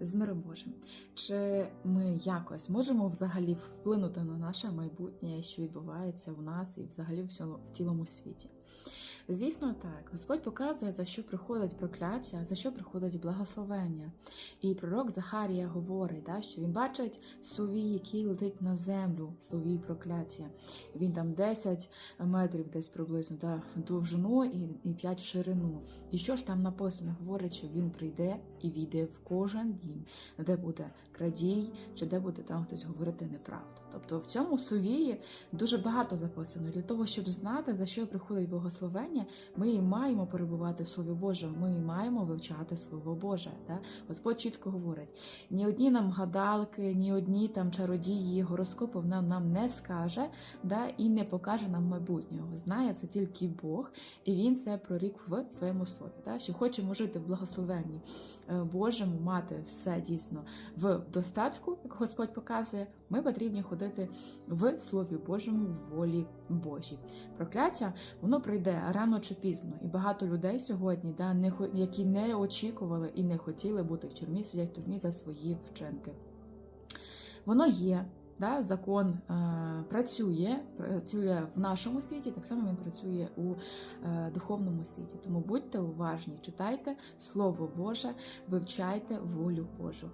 з миром Божим. Чи ми якось можемо взагалі вплинути на наше майбутнє, що відбувається у нас і взагалі в цілому світі? Звісно, так. Господь показує, за що приходить прокляття, за що приходить благословення. І пророк Захарія говорить, да, що він бачить сувій, який летить на землю, сувій прокляття. Він там 10 метрів десь приблизно да, в довжину і, і 5 в ширину. І що ж там написано? Говорить, що він прийде і війде в кожен дім, де буде крадій, чи де буде там хтось говорити неправду. Тобто в цьому сувії дуже багато записано. Для того, щоб знати, за що приходить благословення, ми маємо перебувати в Слові Божому, ми маємо вивчати Слово Боже. Да? Господь чітко говорить: ні одні нам гадалки, ні одні там чародії, гороскопи нам, нам не скаже да? і не покаже нам майбутнього. Знає це тільки Бог, і Він це прорік в своєму слові. Да? Що хочемо жити в благословенні е, Божому, мати все дійсно в достатку, як Господь показує, ми потрібні ходити в Слові Божому, в волі Божій. Прокляття воно прийде рано чи пізно, і багато людей сьогодні, да, не які не очікували і не хотіли бути в тюрмі, сидять в тюрмі за свої вчинки. Воно є. Да, закон е, працює, працює в нашому світі, так само він працює у е, духовному світі. Тому будьте уважні, читайте Слово Боже, вивчайте волю Божу.